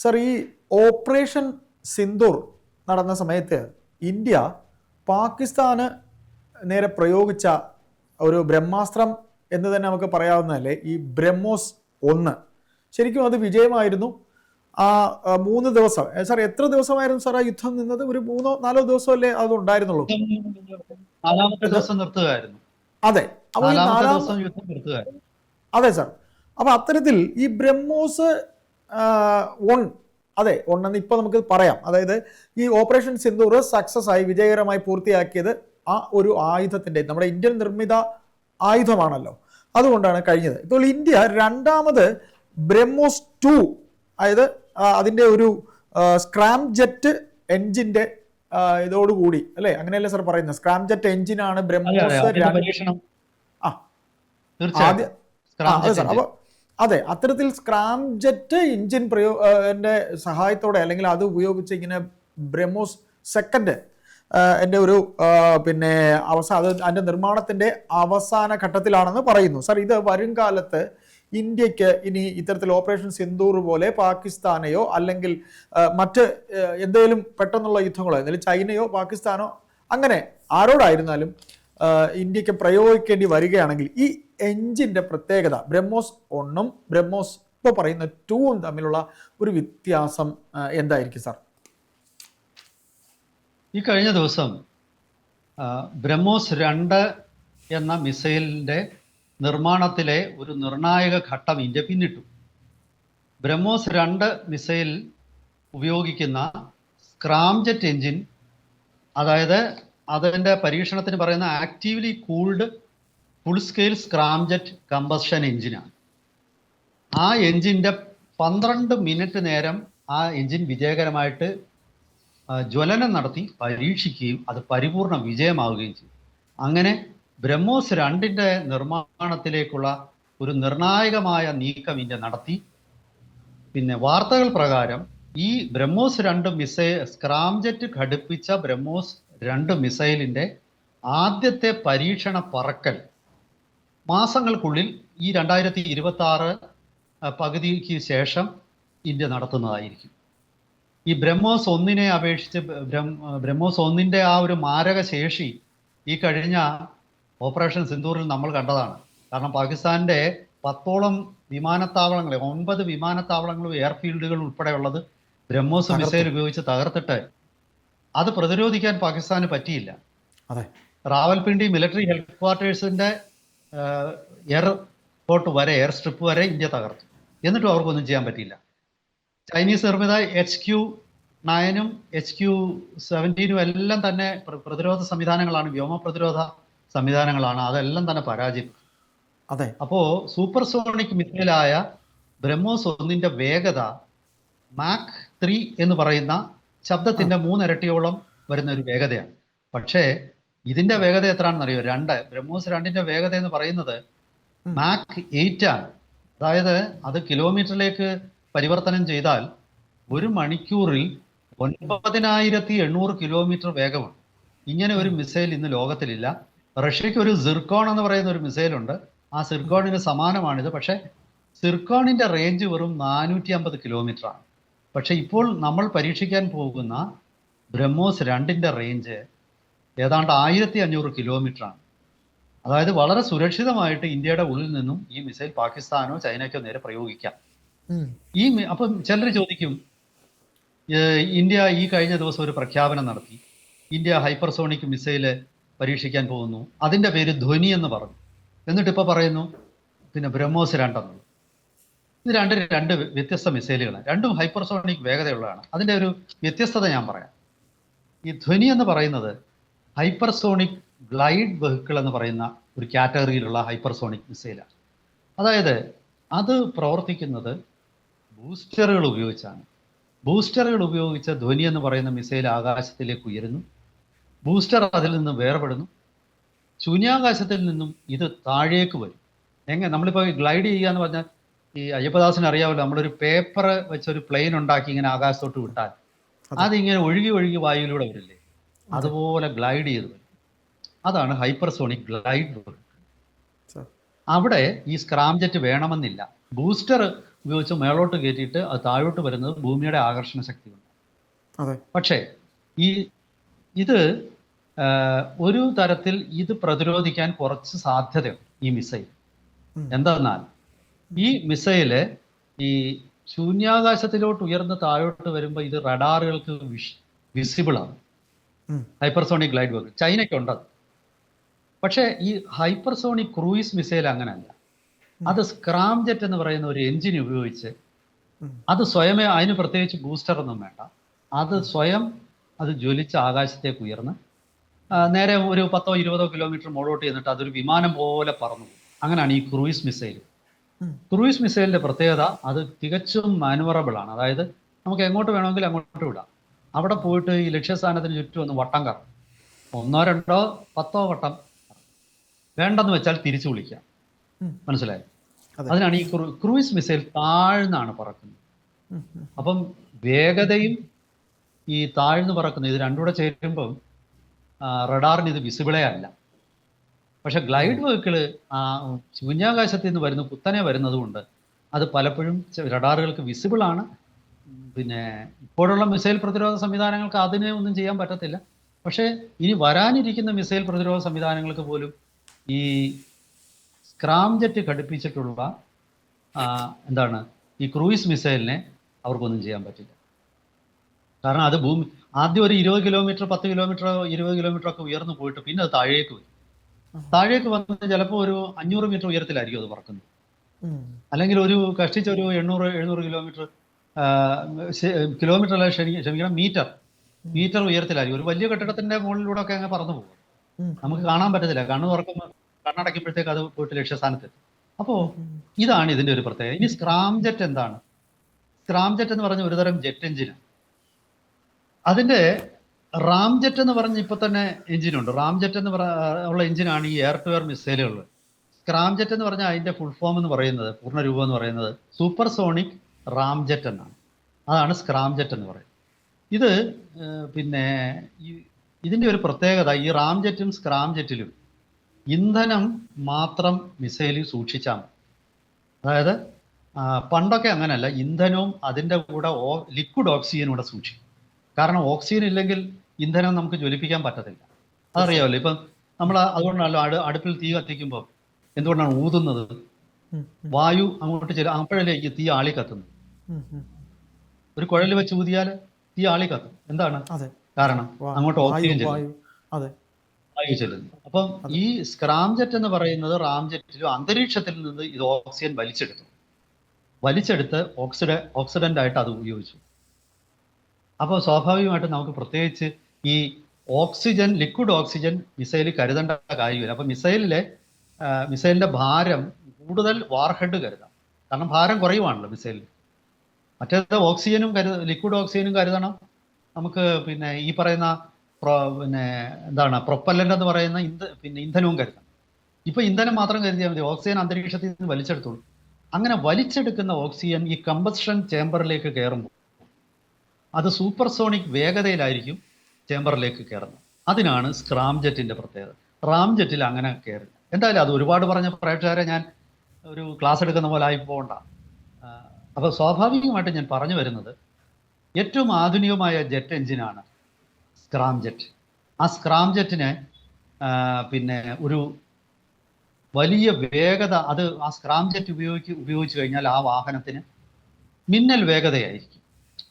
Sir ഈ operation Sindoor നടന്ന സമയത്ത് ഇന്ത്യ പാകിസ്ഥാന് നേരെ പ്രയോഗിച്ച ഒരു ബ്രഹ്മാസ്ത്രം എന്ന് തന്നെ നമുക്ക് പറയാവുന്നതല്ലേ ഈ ബ്രഹ്മോസ് ഒന്ന്. ശരിക്കും അത് വിജയമായിരുന്നു. ആ മൂന്ന് ദിവസം സാർ എത്ര ദിവസമായിരുന്നു സാർ ആ യുദ്ധം നിന്നത്? ഒരു മൂന്നോ നാലോ ദിവസമല്ലേ അത് ഉണ്ടായിരുന്നുള്ളൂ? നാലാമത്തെ ദിവസം നിർത്തുകയായിരുന്നു. അതെ. അപ്പൊ നാലാം ദിവസം അതെ സാർ. അപ്പൊ അത്തരത്തിൽ ഈ ബ്രഹ്മോസ് വൺ അതെ ഉണ്ടെന്ന് ഇപ്പൊ നമുക്ക് പറയാം. അതായത് ഈ ഓപ്പറേഷൻ സിന്ദൂർ സക്സസ് ആയി വിജയകരമായി പൂർത്തിയാക്കിയത് ആ ഒരു ആയുധത്തിന്റെ നമ്മുടെ ഇന്ത്യൻ നിർമ്മിത ആയുധമാണല്ലോ. അതുകൊണ്ടാണ് കഴിഞ്ഞത്. ഇപ്പോൾ ഇന്ത്യ രണ്ടാമത് ബ്രഹ്മോസ് ടു അതായത് അതിന്റെ അതിന്റെ ഒരു സ്ക്രാം ജെറ്റ് എഞ്ചിന്റെ ഇതോടുകൂടി അല്ലേ? അങ്ങനെയല്ലേ സാർ പറയുന്നത്? സ്ക്രാം ജെറ്റ് അതെ, ബ്രഹ്മോസ് ആ. അതെ സാർ ജെറ്റിന്റെ. അതെ അത്തരത്തിൽ സ്ക്രാം ജെറ്റ് എഞ്ചിൻ പ്രയോ സഹായത്തോടെ അല്ലെങ്കിൽ അത് ഉപയോഗിച്ച് ഇങ്ങനെ ബ്രഹ്മോസ് സെക്കൻഡ് എന്റെ ഒരു പിന്നെ അവസാന അത് അതിന്റെ നിർമ്മാണത്തിന്റെ അവസാന ഘട്ടത്തിലാണെന്ന് പറയുന്നു. സാർ ഇത് വരും കാലത്ത് ഇന്ത്യയ്ക്ക് ഇനി ഇത്തരത്തിൽ ഓപ്പറേഷൻ സിന്ദൂർ പോലെ പാകിസ്ഥാനെയോ അല്ലെങ്കിൽ മറ്റ് എന്തെങ്കിലും പെട്ടെന്നുള്ള യുദ്ധങ്ങളോ എന്തെങ്കിലും ചൈനയോ പാകിസ്ഥാനോ അങ്ങനെ ആരോടായിരുന്നാലും ഇന്ത്യയ്ക്ക് പ്രയോഗിക്കേണ്ടി വരികയാണെങ്കിൽ ഈ എഞ്ചിന്റെ പ്രത്യേകത ബ്രഹ്മോസ് ഒന്നും ബ്രഹ്മോസ് ഇപ്പോൾ പറയുന്ന ടൂവും തമ്മിലുള്ള ഒരു വ്യത്യാസം എന്തായിരിക്കും സാർ? ഈ കഴിഞ്ഞ ദിവസം ബ്രഹ്മോസ് രണ്ട് എന്ന മിസൈലിന്റെ നിർമ്മാണത്തിലെ ഒരു നിർണായക ഘട്ടം ഇന്ത്യ പിന്നിട്ടു. ബ്രഹ്മോസ് രണ്ട് മിസൈൽ ഉപയോഗിക്കുന്ന സ്ക്രാംജെറ്റ് എഞ്ചിൻ അതായത് അതിന്റെ പരീക്ഷണത്തിന് പറയുന്ന actively cooled full scale scramjet combustion എഞ്ചിനാണ് ആ എഞ്ചിന്റെ പന്ത്രണ്ട് മിനിറ്റ് നേരം ആ എഞ്ചിൻ വിജയകരമായിട്ട് ജ്വലനം നടത്തി പരീക്ഷിക്കുകയും അത് പരിപൂർണ വിജയമാവുകയും ചെയ്തു. അങ്ങനെ ബ്രഹ്മോസ് രണ്ടിന്റെ നിർമ്മാണത്തിലേക്കുള്ള ഒരു നിർണായകമായ നീക്കം ഇന്ത്യ നടത്തി. പിന്നെ വാർത്തകൾ പ്രകാരം ഈ ബ്രഹ്മോസ് രണ്ട് സ്ക്രാം സ്ക്രാംജെറ്റ് ഘടിപ്പിച്ച ബ്രഹ്മോസ് രണ്ട് മിസൈലിന്റെ ആദ്യത്തെ പരീക്ഷണ പറക്കൽ മാസങ്ങൾക്കുള്ളിൽ ഈ രണ്ടായിരത്തി ഇരുപത്തി ആറ് പകുതിക്ക് ശേഷം ഇന്ത്യ നടത്തുന്നതായിരിക്കും. ഈ ബ്രഹ്മോസ് ഒന്നിനെ അപേക്ഷിച്ച് ബ്രഹ്മ- ബ്രഹ്മോസ് ഒന്നിന്റെ ആ ഒരു മാരക ശേഷി ഈ കഴിഞ്ഞ ഓപ്പറേഷൻ സിന്ദൂറിൽ നമ്മൾ കണ്ടതാണ്. കാരണം പാകിസ്ഥാന്റെ പത്തോളം വിമാനത്താവളങ്ങളെ ഒൻപത് വിമാനത്താവളങ്ങളും എയർഫീൽഡുകൾ ഉൾപ്പെടെയുള്ളത് ബ്രഹ്മോസ് മിസൈൽ ഉപയോഗിച്ച് തകർത്തിട്ട് അത് പ്രതിരോധിക്കാൻ പാകിസ്ഥാന് പറ്റിയില്ല. അതെ. റാവൽപിണ്ടി മിലിറ്ററി ഹെഡ് ക്വാർട്ടേഴ്സിന്റെ എയർപോർട്ട് വരെ എയർ സ്ട്രിപ്പ് വരെ ഇന്ത്യ തകർത്തു. എന്നിട്ടും അവർക്കൊന്നും ചെയ്യാൻ പറ്റിയില്ല. ചൈനീസ് നിർമ്മിത എച്ച് ക്യു നയനും എച്ച് ക്യു സെവന്റീനും എല്ലാം തന്നെ പ്രതിരോധ സംവിധാനങ്ങളാണ് വ്യോമ പ്രതിരോധ സംവിധാനങ്ങളാണ് അതെല്ലാം തന്നെ പരാജയം. അതെ. അപ്പോ സൂപ്പർ സോണിക് മിസൈലായ ബ്രഹ്മോസ് ഒന്നിന്റെ വേഗത മാക് ത്രീ എന്ന് പറയുന്ന ശബ്ദത്തിന്റെ മൂന്നിരട്ടിയോളം വരുന്ന ഒരു വേഗതയാണ്. പക്ഷേ ഇതിന്റെ വേഗത എത്രയാണെന്ന് അറിയോ രണ്ട്. ബ്രഹ്മോസ് രണ്ടിന്റെ വേഗത എന്ന് പറയുന്നത്. മാക് എയ്റ്റ് ആണ്. അതായത് അത് കിലോമീറ്ററിലേക്ക് പരിവർത്തനം ചെയ്താൽ ഒരു മണിക്കൂറിൽ ഒൻപതിനായിരത്തി എണ്ണൂറ് കിലോമീറ്റർ വേഗമാണ്. ഇങ്ങനെ ഒരു മിസൈൽ ഇന്ന് ലോകത്തിലില്ല. റഷ്യക്ക് ഒരു സിർക്കോൺ എന്ന് പറയുന്ന ഒരു മിസൈലുണ്ട്. ആ സിർക്കോണിന് സമാനമാണിത്. പക്ഷേ സിർക്കോണിന്റെ റേഞ്ച് വെറും നാനൂറ്റി അമ്പത് കിലോമീറ്റർ ആണ് പക്ഷെ ഇപ്പോൾ നമ്മൾ പരീക്ഷിക്കാൻ പോകുന്ന ബ്രഹ്മോസ് രണ്ടിന്റെ റേഞ്ച് ഏതാണ്ട് ആയിരത്തി അഞ്ഞൂറ് കിലോമീറ്റർ ആണ്. അതായത് വളരെ സുരക്ഷിതമായിട്ട് ഇന്ത്യയുടെ ഉള്ളിൽ നിന്നും ഈ മിസൈൽ പാകിസ്ഥാനോ ചൈനയ്ക്കോ നേരെ പ്രയോഗിക്കാം. ഈ അപ്പം ചിലർ ചോദിക്കും ഇന്ത്യ ഈ കഴിഞ്ഞ ദിവസം ഒരു പ്രഖ്യാപനം നടത്തി. ഇന്ത്യ ഹൈപ്പർസോണിക് മിസൈൽ പരീക്ഷിക്കാൻ പോകുന്നു. അതിന്റെ പേര് ധ്വനി എന്ന് പറഞ്ഞു. എന്നിട്ട് ഇപ്പോൾ പറയുന്നു പിന്നെ ബ്രഹ്മോസ് രണ്ടെന്നുള്ളത് ഇത് രണ്ട് രണ്ട് വ്യത്യസ്ത മിസൈലുകളാണ് രണ്ടും ഹൈപ്പർസോണിക് വേഗതയുള്ളതാണ്. അതിന്റെ ഒരു വ്യത്യസ്തത ഞാൻ പറയാം. ഈ ധ്വനി എന്ന് പറയുന്നത് ഹൈപ്പർസോണിക് ഗ്ലൈഡ് വെഹിക്കിൾ എന്ന് പറയുന്ന ഒരു കാറ്റഗറിയിലുള്ള ഹൈപ്പർസോണിക് മിസൈലാണ് അതായത് അത് പ്രവർത്തിക്കുന്നത് ബൂസ്റ്ററുകൾ ഉപയോഗിച്ചാണ്. ബൂസ്റ്ററുകൾ ഉപയോഗിച്ച ധ്വനി എന്ന് പറയുന്ന മിസൈൽ ആകാശത്തിലേക്ക് ഉയരുന്നു. ബൂസ്റ്റർ അതിൽ നിന്ന് വേർപെടുന്നു. ശൂന്യാകാശത്തിൽ നിന്നും ഇത് താഴേക്ക് വരും. എങ്ങനെ? നമ്മളിപ്പോൾ ഗ്ലൈഡ് ചെയ്യുക എന്ന് പറഞ്ഞാൽ ഈ അയ്യപ്പദാസിന് അറിയാമല്ലോ നമ്മളൊരു പേപ്പർ വെച്ചൊരു പ്ലെയിൻ ഉണ്ടാക്കി ഇങ്ങനെ ആകാശത്തോട്ട് വിട്ടാൽ. അതെ. അതിങ്ങനെ ഒഴുകി ഒഴുകി വായുവിലൂടെ വരില്ലേ? അതുപോലെ ഗ്ലൈഡ് ചെയ്ത് വരും. അതാണ് ഹൈപ്പർസോണിക് ഗ്ലൈഡ് വർക്ക് അവിടെ ഈ സ്ക്രാംജെറ്റ് വേണമെന്നില്ല. ബൂസ്റ്റർ ഉപയോഗിച്ച് മേളോട്ട് കയറ്റിയിട്ട് അത് താഴോട്ട് വരുന്നത് ഭൂമിയുടെ ആകർഷണ ശക്തി കൊണ്ട് അതെ. പക്ഷേ ഈ ഇത് ഒരു തരത്തിൽ ഇത് പ്രതിരോധിക്കാൻ കുറച്ച് സാധ്യതയുണ്ട് ഈ മിസൈൽ. എന്തെന്നാൽ ഈ മിസൈൽ ഈ ശൂന്യാകാശത്തിലോട്ട് ഉയർന്ന് താഴോട്ട് വരുമ്പോൾ ഇത് റഡാറുകൾക്ക് വിസിബിൾ ആണ്. ഹൈപ്പർസോണിക് ഗ്ലൈഡ് വർക്ക് ചൈനയ്ക്കുണ്ട് അത്. പക്ഷേ ഈ ഹൈപ്പർസോണിക് ക്രൂയിസ് മിസൈൽ അങ്ങനെയല്ല അത് സ്ക്രാം ജെറ്റ് എന്ന് പറയുന്ന ഒരു എഞ്ചിൻ ഉപയോഗിച്ച് അത് സ്വയമേ അതിന് പ്രത്യേകിച്ച് ബൂസ്റ്റർ ഒന്നും വേണ്ട. അത് സ്വയം അത് ജ്വലിച്ച് ആകാശത്തേക്ക് ഉയർന്ന് നേരെ ഒരു പത്തോ ഇരുപതോ കിലോമീറ്റർ മുകളോട്ട് ചെന്നിട്ട് അതൊരു വിമാനം പോലെ പറന്നു അങ്ങനെയാണ് ഈ ക്രൂയിസ് മിസൈൽ. ക്രൂയിസ് മിസൈലിന്റെ പ്രത്യേകത അത് തികച്ചും മാനുവറബിൾ ആണ്. അതായത് നമുക്ക് എങ്ങോട്ട് വേണമെങ്കിലും അങ്ങോട്ട് വിടാം. അവിടെ പോയിട്ട് ഈ ലക്ഷ്യസ്ഥാനത്തിന് ചുറ്റും ഒന്ന് വട്ടം കറങ്ങും. ഒന്നോ രണ്ടോ പത്തോ വട്ടം വേണ്ടെന്ന് വെച്ചാൽ തിരിച്ചു വിളിക്കാം. മനസ്സിലായി? അതിനാണ് ഈ ക്രൂയിസ് മിസൈൽ താഴ്ന്നാണ് പറക്കുന്നത്. അപ്പം വേഗതയും ഈ താഴ്ന്നു പറക്കുന്ന ഇത് രണ്ടുകൂടെ ചേരുമ്പം റഡാറിന് ഇത് വിസിബിളേ അല്ല. പക്ഷെ ഗ്ലൈഡ് വെഹിക്കിൾ ആ ശൂന്യാകാശത്ത് നിന്ന് വരുന്ന കുത്തനെ വരുന്നതുകൊണ്ട് അത് പലപ്പോഴും റഡാറുകൾക്ക് വിസിബിൾ ആണ്. പിന്നെ ഇപ്പോഴുള്ള മിസൈൽ പ്രതിരോധ സംവിധാനങ്ങൾക്ക് അതിനെ ഒന്നും ചെയ്യാൻ പറ്റത്തില്ല. പക്ഷേ ഇനി വരാനിരിക്കുന്ന മിസൈൽ പ്രതിരോധ സംവിധാനങ്ങൾക്ക് പോലും ഈ സ്ക്രാം ജെറ്റ് ഘടിപ്പിച്ചിട്ടുള്ള എന്താണ് ഈ ക്രൂയിസ് മിസൈലിനെ അവർക്കൊന്നും ചെയ്യാൻ പറ്റില്ല. കാരണം അത് ഭൂമി ആദ്യം ഒരു ഇരുപത് കിലോമീറ്റർ പത്ത് കിലോമീറ്റർ ഇരുപത് കിലോമീറ്റർ ഒക്കെ ഉയർന്നു പോയിട്ട് പിന്നെ അത് താഴേക്ക് വരും. താഴേക്ക് വന്ന് ചിലപ്പോൾ ഒരു അഞ്ഞൂറ് മീറ്റർ ഉയരത്തിലായിരിക്കും അത് പറക്കുന്നത്. അല്ലെങ്കിൽ ഒരു കഷ്ടിച്ച ഒരു എണ്ണൂറ് എഴുന്നൂറ് കിലോമീറ്റർ കിലോമീറ്റർ അല്ല ക്ഷമി ക്ഷമിക്കണം മീറ്റർ. മീറ്റർ ഉയരത്തിലായിരിക്കും. ഒരു വലിയ കെട്ടിടത്തിന്റെ മുകളിലൂടെ ഒക്കെ അങ്ങ് പറന്നു പോകും. നമുക്ക് കാണാൻ പറ്റത്തില്ല. കണ്ണ് തുറക്കുമ്പോൾ കണ്ണടയ്ക്കുമ്പോഴത്തേക്ക് അത് പോയിട്ട് ലക്ഷ്യസ്ഥാനത്തെത്തും. അപ്പോൾ ഇതാണ് ഇതിന്റെ ഒരു പ്രത്യേകത. ഇനി സ്ക്രാം ജെറ്റ് എന്താണ്? സ്ക്രാം ജെറ്റ് എന്ന് പറഞ്ഞ ഒരുതരം ജെറ്റ് എഞ്ചിനാണ് അതിന്റെ റാം ജെറ്റ് എന്ന് പറഞ്ഞ ഇപ്പൊ തന്നെ എഞ്ചിനുണ്ട് റാം ജെറ്റ് എന്ന് ഉള്ള എഞ്ചിനാണ് ഈ എയർ ടു എയർ മിസൈലുകൾ സ്ക്രാം ജെറ്റ് എന്ന് പറഞ്ഞാൽ അതിന്റെ ഫുൾ ഫോം എന്ന് പറയുന്നത് പൂർണ രൂപം എന്ന് പറയുന്നത് സൂപ്പർ സോണിക് റാംജെറ്റ് എന്നാണ്. അതാണ് സ്ക്രാംജെറ്റ് എന്ന് പറയുന്നത്. ഇത് പിന്നെ ഇതിന്റെ ഒരു പ്രത്യേകത ഈ റാംജെറ്റും സ്ക്രാംജെറ്റിലും സ്ക്രാം ജെറ്റിലും ഇന്ധനം മാത്രം മിസൈലിൽ സൂക്ഷിച്ചാൽ അതായത് പണ്ടൊക്കെ അങ്ങനെയല്ല ഇന്ധനവും അതിന്റെ കൂടെ ഓ ലിക്വിഡ് ഓക്സിജനും കൂടെ സൂക്ഷിക്കും. കാരണം ഓക്സിജൻ ഇല്ലെങ്കിൽ ഇന്ധനം നമുക്ക് ജ്വലിപ്പിക്കാൻ പറ്റത്തില്ല. അതറിയാമല്ലോ ഇപ്പം നമ്മൾ അതുകൊണ്ടാണല്ലോ അടു അടുപ്പിൽ തീ കത്തിക്കുമ്പോൾ എന്തുകൊണ്ടാണ് ഊതുന്നത്? വായു അങ്ങോട്ട് ചെല്ലും അപ്പോഴല്ലേ ഈ തീ ആളി ഉം. ഒരു കുഴൽ വെച്ച് ഊതിയാൽ തീ ആളി കത്തും. എന്താണ്? കാരണം അങ്ങോട്ട് ഓക്സിജൻ ചെല്ലും വായു. ചെല്ലുന്നു. അപ്പം ഈ സ്ക്രാംജെറ്റ് എന്ന് പറയുന്നത് റാംജെറ്റിലും അന്തരീക്ഷത്തിൽ നിന്ന് ഇത് ഓക്സിജൻ വലിച്ചെടുത്തു. വലിച്ചെടുത്ത് ഓക്സിഡ ഓക്സിഡന്റ് ആയിട്ട് അത് ഉപയോഗിച്ചു. അപ്പോൾ സ്വാഭാവികമായിട്ടും നമുക്ക് പ്രത്യേകിച്ച് ഈ ഓക്സിജൻ ലിക്വിഡ് ഓക്സിജൻ മിസൈൽ കരുതേണ്ട കാര്യമില്ല. അപ്പം മിസൈലിലെ മിസൈലിന്റെ ഭാരം കൂടുതൽ വാർഹെഡ് കരുതാം. കാരണം ഭാരം കുറയുവാണല്ലോ മിസൈലിൽ മറ്റേത് ഓക്സിജനും കരുത ലിക്വിഡ് ഓക്സിജനും കരുതണം. നമുക്ക് പിന്നെ ഈ പറയുന്ന പിന്നെ എന്താണ് പ്രൊപ്പല്ലന്റ് എന്ന് പറയുന്ന ഇന്ധ പിന്നെ ഇന്ധനവും കരുതണം ഇപ്പോൾ ഇന്ധനം മാത്രം കരുതിയാൽ മതി. ഓക്സിജൻ അന്തരീക്ഷത്തിൽ നിന്ന് വലിച്ചെടുത്തോളൂ. അങ്ങനെ വലിച്ചെടുക്കുന്ന ഓക്സിജൻ ഈ കമ്പസ്റ്റൻ ചേംബറിലേക്ക് കയറുമ്പോൾ അത് സൂപ്പർസോണിക് വേഗതയിലായിരിക്കും ചേമ്പറിലേക്ക് കയറുന്നത്. അതിനാണ് സ്ക്രാം ജെറ്റിന്റെ പ്രത്യേകത. റാം ജെറ്റിൽ അങ്ങനെ കയറില്ല. എന്തായാലും അത് ഒരുപാട് പറഞ്ഞ പ്രേക്ഷകരെ ഞാൻ ഒരു ക്ലാസ് എടുക്കുന്ന പോലെ ആയി പോകണ്ട. അപ്പോൾ സ്വാഭാവികമായിട്ട് ഞാൻ പറഞ്ഞു വരുന്നത് ഏറ്റവും ആധുനികമായ ജെറ്റ് എഞ്ചിനാണ് സ്ക്രാം ജെറ്റ് ആ സ്ക്രാം ജെറ്റിന് പിന്നെ ഒരു വലിയ വേഗത അത് ആ സ്ക്രാം ജെറ്റ് ഉപയോഗിച്ച് ഉപയോഗിച്ച് കഴിഞ്ഞാൽ ആ വാഹനത്തിന് മിന്നൽ വേഗതയായിരിക്കും.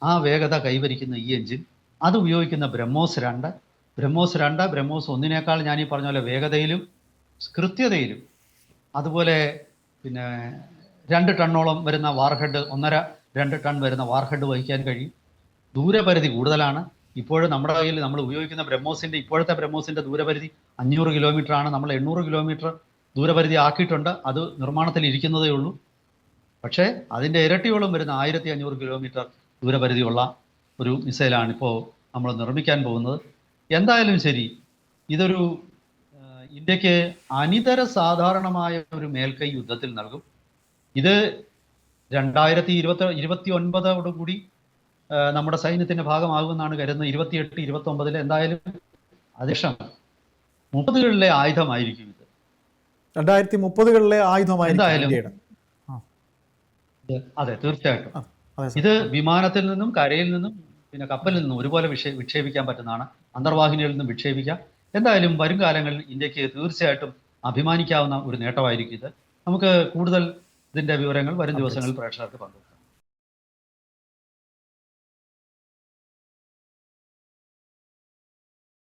ആ വേഗത കൈവരിക്കുന്ന ഈ എഞ്ചിൻ അത് ഉപയോഗിക്കുന്ന ബ്രഹ്മോസ് രണ്ട്. ബ്രഹ്മോസ് രണ്ട് ബ്രഹ്മോസ് ഒന്നിനേക്കാൾ ഞാൻ ഈ പറഞ്ഞ പോലെ വേഗതയിലും കൃത്യതയിലും അതുപോലെ പിന്നെ രണ്ട് ടണ്ണോളം വരുന്ന വാർഹെഡ് ഒന്നര രണ്ട് ടൺ വരുന്ന വാർഹെഡ് വഹിക്കാൻ കഴിയും. ദൂരപരിധി കൂടുതലാണ്. ഇപ്പോഴും നമ്മുടെ കയ്യിൽ നമ്മൾ ഉപയോഗിക്കുന്ന ബ്രഹ്മോസിന്റെ ഇപ്പോഴത്തെ ബ്രഹ്മോസിന്റെ ദൂരപരിധി അഞ്ഞൂറ് കിലോമീറ്റർ ആണ് നമ്മൾ എണ്ണൂറ് കിലോമീറ്റർ ദൂരപരിധി ആക്കിയിട്ടുണ്ട്. അത് നിർമ്മാണത്തിൽ ഇരിക്കുന്നതേ ഉള്ളൂ. പക്ഷേ അതിന്റെ ഇരട്ടിയോളം വരുന്ന ആയിരത്തി അഞ്ഞൂറ് കിലോമീറ്റർ ദൂരപരിധിയുള്ള ഒരു മിസൈലാണ് ഇപ്പോൾ നമ്മൾ നിർമ്മിക്കാൻ പോകുന്നത്. എന്തായാലും ശരി ഇതൊരു ഇന്ത്യയ്ക്ക് അനിതര സാധാരണമായ ഒരു മേൽക്കൈ യുദ്ധത്തിൽ നൽകും. ഇത് രണ്ടായിരത്തി ഇരുപത്തി ഇരുപത്തി ഒൻപതോടുകൂടി നമ്മുടെ സൈന്യത്തിന്റെ ഭാഗമാകുമെന്നാണ് കരുതുന്നത്. ഇരുപത്തിയെട്ട് ഇരുപത്തി ഒമ്പതിൽ എന്തായാലും അതിഷം മുപ്പതുകളിലെ ആയുധമായിരിക്കും ഇത്. രണ്ടായിരത്തി മുപ്പതുകളിലെ ആയുധമായിരിക്കും എന്തായാലും അതെ തീർച്ചയായിട്ടും. ഇത് വിമാനത്തിൽ നിന്നും കരയിൽ നിന്നും പിന്നെ കപ്പലിൽ നിന്നും ഒരുപോലെ വിക്ഷേ വിക്ഷേപിക്കാൻ പറ്റുന്നതാണ്. അന്തർവാഹിനികളിൽ നിന്നും വിക്ഷേപിക്കാം. എന്തായാലും വരും കാലങ്ങളിൽ ഇന്ത്യയ്ക്ക് തീർച്ചയായിട്ടും അഭിമാനിക്കാവുന്ന ഒരു നേട്ടമായിരിക്കും ഇത്. നമുക്ക് കൂടുതൽ ഇതിന്റെ വിവരങ്ങൾ വരും ദിവസങ്ങളിൽ പ്രേക്ഷകർക്ക് പങ്കുവെക്കാം.